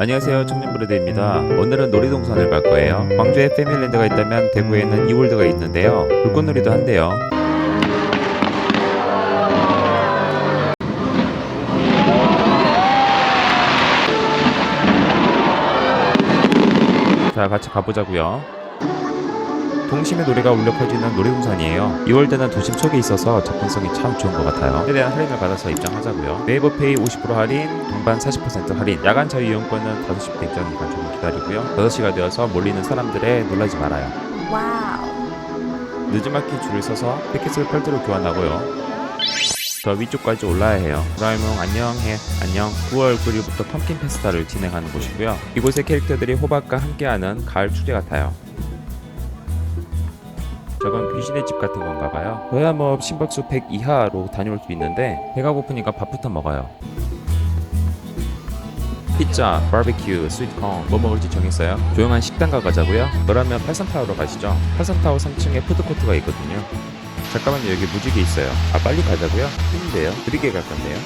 안녕하세요 청년브레드입니다. 오늘은 놀이동산을 갈 거예요. 광주에 패밀랜드가 있다면 대구에는 이월드가 있는데요. 불꽃놀이도 한대요. 자 같이 가보자고요 동심의 노래가 울려 퍼지는 놀이동산이에요. 이월드는 도심 속에 있어서 접근성이 참 좋은 것 같아요. 최대한 할인을 받아서 입장하자고요. 네이버 페이 50% 할인, 동반 40% 할인, 야간 자유 이용권은 5시부터 입장이니까 조금 기다리고요. 6시가 되어서 몰리는 사람들에 놀라지 말아요. 와우. 늦지막히 줄을 서서 티켓을 별도로 교환하고요. 저 위쪽까지 올라야 해요. 브라이몽 안녕해 안녕 9월 9일부터 펌킨 페스타를 진행하는 곳이고요. 이곳의 캐릭터들이 호박과 함께하는 가을 축제 같아요. 저건 귀신의 집 같은 건가 봐요. 저야 뭐 심박수 100 이하로 다녀올 수 있는데 배가 고프니까 밥부터 먹어요. 피자, 바비큐, 스위트콘 뭐 먹을지 정했어요? 조용한 식당가 가자고요? 그러면 팔산타워로 가시죠. 팔산타워 3층에 푸드코트가 있거든요. 잠깐만요 여기 무지개 있어요. 아 빨리 가자고요? 힘인데요. 느리게 갈 건데요.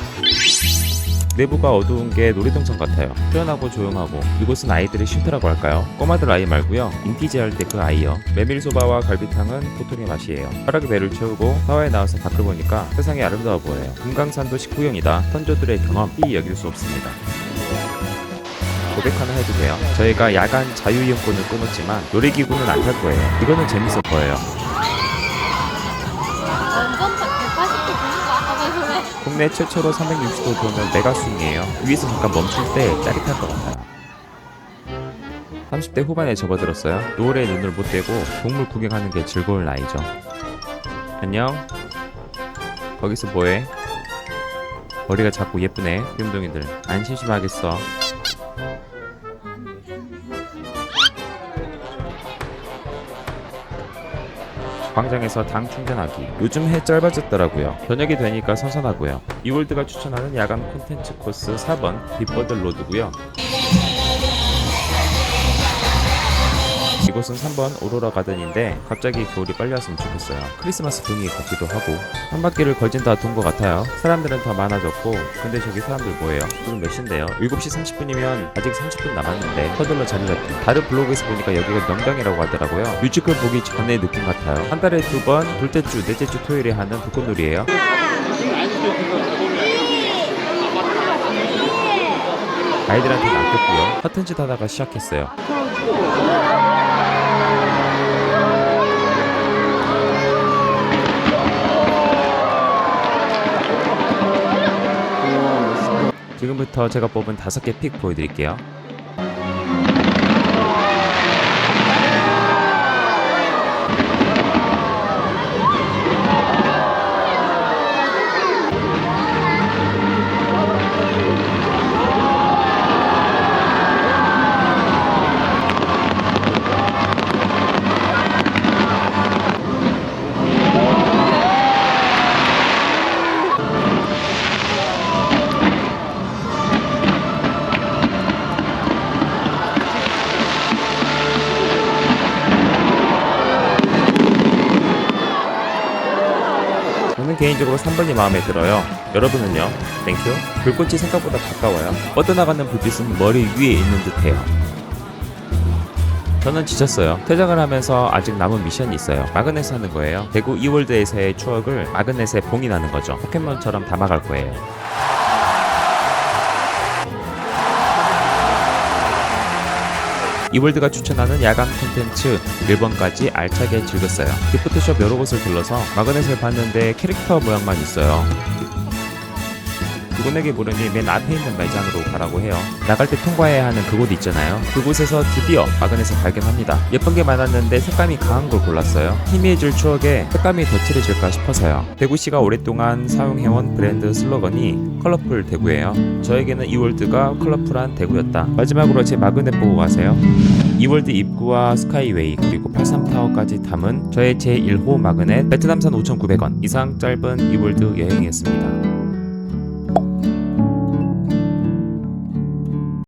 내부가 어두운 게 놀이동산 같아요. 편하고 조용하고 이곳은 아이들의 쉼터라고 할까요? 꼬마들 아이 말고요. 인티지 할때 그 아이요. 메밀소바와 갈비탕은 보통의 맛이에요. 빠르게 배를 채우고 사와에 나와서 밖을 보니까 세상이 아름다워 보여요. 금강산도 식구형이다. 선조들의 경험 이 여길 수 없습니다. 고백 하나 해도 돼요. 저희가 야간 자유이용권을 끊었지만 놀이기구는 안 탈 거예요. 이거는 재밌어 보여요. 국내 최초로 360도 도는 메가스윙이에요. 위에서 잠깐 멈출 때 짜릿할 것 같아요. 30대 후반에 접어들었어요. 노을에 눈을 못 떼고 동물 구경하는 게 즐거울 나이죠. 안녕. 거기서 뭐해? 머리가 자꾸 예쁘네. 뿅동이들. 안 심심하겠어. 광장에서 당 충전하기. 요즘 해 짧아졌더라고요. 저녁이 되니까 선선하고요. 이월드가 추천하는 야간 콘텐츠 코스 4번 빅버드 로드고요. 이곳은 3번 오로라 가든인데 갑자기 겨울이 빨리 왔으면 좋겠어요. 크리스마스 분위기 같기도 하고 한 바퀴를 걸진 다 돈 것 같아요. 사람들은 더 많아졌고 근데 저기 사람들 뭐예요? 지금 몇 시인데요? 7시 30분이면 아직 30분 남았는데 서둘러 자리 잡기. 다른 블로그에서 보니까 여기가 명당이라고 하더라고요. 뮤지컬 보기 전의 느낌 같아요. 한 달에 두 번, 둘째 주, 넷째 주 토요일에 하는 불꽃놀이에요. 아이들한테 낚였고요. 허튼 짓 하다가 시작했어요. 지금부터 제가 뽑은 다섯 개픽 보여드릴게요. 개인적으로 3번이 마음에 들어요. 여러분은요? 땡큐. 불꽃이 생각보다 가까워요. 뻗어나가는 불빛은 머리 위에 있는 듯해요. 저는 지쳤어요. 퇴장을 하면서 아직 남은 미션이 있어요. 마그넷 하는 거예요. 대구 이월드에서의 추억을 마그넷에 봉인하는 거죠. 포켓몬처럼 담아갈 거예요. 이월드가 추천하는 야간 콘텐츠 1번까지 알차게 즐겼어요. 기프트숍 여러 곳을 둘러서 마그넷을 봤는데 캐릭터 모양만 있어요. 그분에게 물으니 맨 앞에 있는 매장으로 가라고 해요. 나갈 때 통과해야 하는 그곳 있잖아요. 그곳에서 드디어 마그넷을 발견합니다. 예쁜 게 많았는데 색감이 강한 걸 골랐어요. 희미해질 추억에 색감이 더 칠해질까 싶어서요. 대구시가 오랫동안 사용해온 브랜드 슬로건이 컬러풀 대구예요. 저에게는 이 월드가 컬러풀한 대구였다. 마지막으로 제 마그넷 보고 가세요. 이월드 입구와 스카이웨이 그리고 83타워까지 담은 저의 제1호 마그넷 베트남산 5,900원 이상 짧은 이월드 여행이었습니다.